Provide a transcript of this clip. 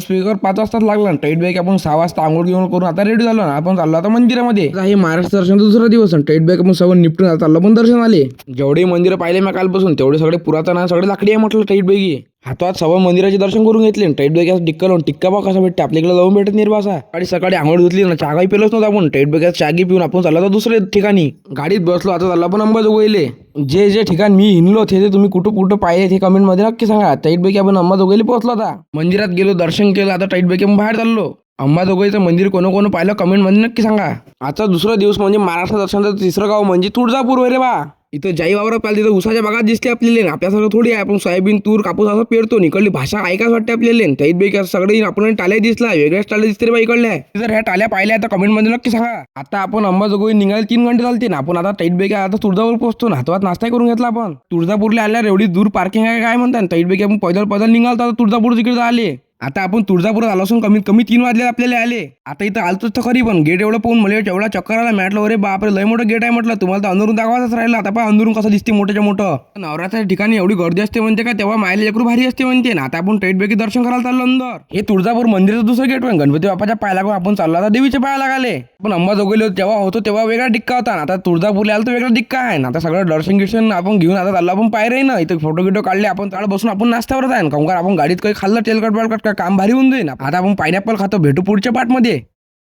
Speaker पाच वाजताच लागला. टाईट बॅग आपण सहा वाजता आंघोळ गिंघोळ करून आता रेडी झालो ना. आपण चाललो आता मंदिरामध्ये. हे महाराष्ट्र दर्शन दुसरा दिवस टाईट बॅग आपण सगळं निपटून आता चाललो. पण दर्शन आले. जेवढे मंदिरं पाहिले मी कालपासून तेवढे सगळे पुरातन आहे सगळे लाकडी आहे म्हटलं टाईट बॅगी हातात सवय मंदिराचे दर्शन करून घेतले टाईट बॅग टिक्का लावून टिक्का बा कसा भेटते आपल्याकडे लावून भेटत निर्वासा आणि सकाळी आंघोळ धुतली ना चहा काही पेलोच नव्हता आपण. टाईट बॅग चागी पिऊन आपण चालला आता दुसऱ्या ठिकाणी. गाडीत बसलो आता चालला पण अंबाजोगाईले. जे जे ठिकाण मी हिंडलो ते ते तुम्ही कुठं कुठं पाहिले ते कमेंटमध्ये नक्की सांगा. टाईट पैकी आपण अंबाजोगाईला पोहोचलो आता. मंदिरात गेलो दर्शन केलं आता टाईट पैकी बाहेर चाललो. अंबाजोगाईचं मंदिर कोण कोण पाहिलं कमेंटमध्ये नक्की सांगा. आता दुसरा दिवस म्हणजे महाराष्ट्र दर्शनाचं तिसरं गाव म्हणजे तुळजापूर वगैरे बा. इथं जाई वावरात पाहिजे तिथं उसाच्या बागात दिसते आपल्याला. आपल्यासारखं थोडी आहे आपण सोयाबीन तूर कापूस असं पेरतो इकडली भाषा ऐकाच वाटते आपल्याला? त्यात पैकी असं सगळे आपण टाल्या दिसला. वेगळ्याच टाल्या दिसते रे बा इकडल्या जर ह्या टाल्या पाहिल्या तर कमेंटमध्ये नक्की सांगा. आता आपण अंबाजोगाई निघायला तीन घंटे चालते ना आपण आता टाईट पैकी आता तुळजापूर पोहोचतो. ना हातवात नाश्ता करून घेतला आपण. तुळजापूरला आल्यावर एवढी दूर पार्किंग आहे काय म्हणतात? टाईट पैकी आपण पैदल पैदल निघाल तर तुळजापूर तिकडे आले. आता आपण तुळजापुरात आलो असून कमीत कमी तीन वाजले आपल्याला आले. आता इथं आलतोच तर खरी पण गेट एवढं पाहून मला एवढा चक्कर आला म्हटलं अरे बापरे लय मोठं गेट आहे म्हटलं. तुम्हाला तर अंदरून दाखवायचं राहिलं. आता पण अंदरून कसं दिसते मोठ्याच्या मोठं. नवराच्या ठिकाणी एवढी गर्दी असते म्हणते का? तेव्हा मायला लेकरू भारी असते म्हणते. ना आता आपण टाईट दर्शन करायला चाललो अंदर. हे तुळजापूर मंदिराचं दुसरं गेट पण गणपती बाप्पाच्या पाया लागून आपण चाललो आता देवीच्या पाया लागाले. पण अंबाजोगाईला तेव्हा होतो तेव्हा वेगळा डिक्का होता. आता तुळजापूरला आला तर वेगळा डिक्का आहे. ना आता सगळं दर्शन गिर्शन आपण घेऊन आता चाललो आपण पाय ना. इथं फोटो गिटो काढले आपण चाळ बसून आपण नाश्त्यावरच आहे. ना कारण आपण गाडीत काही खाल्लं तेलकट बालकट काम भारी होऊन जाईल आता आपण पायनॅपल खातो भेटू पुढच्या पार्टमध्ये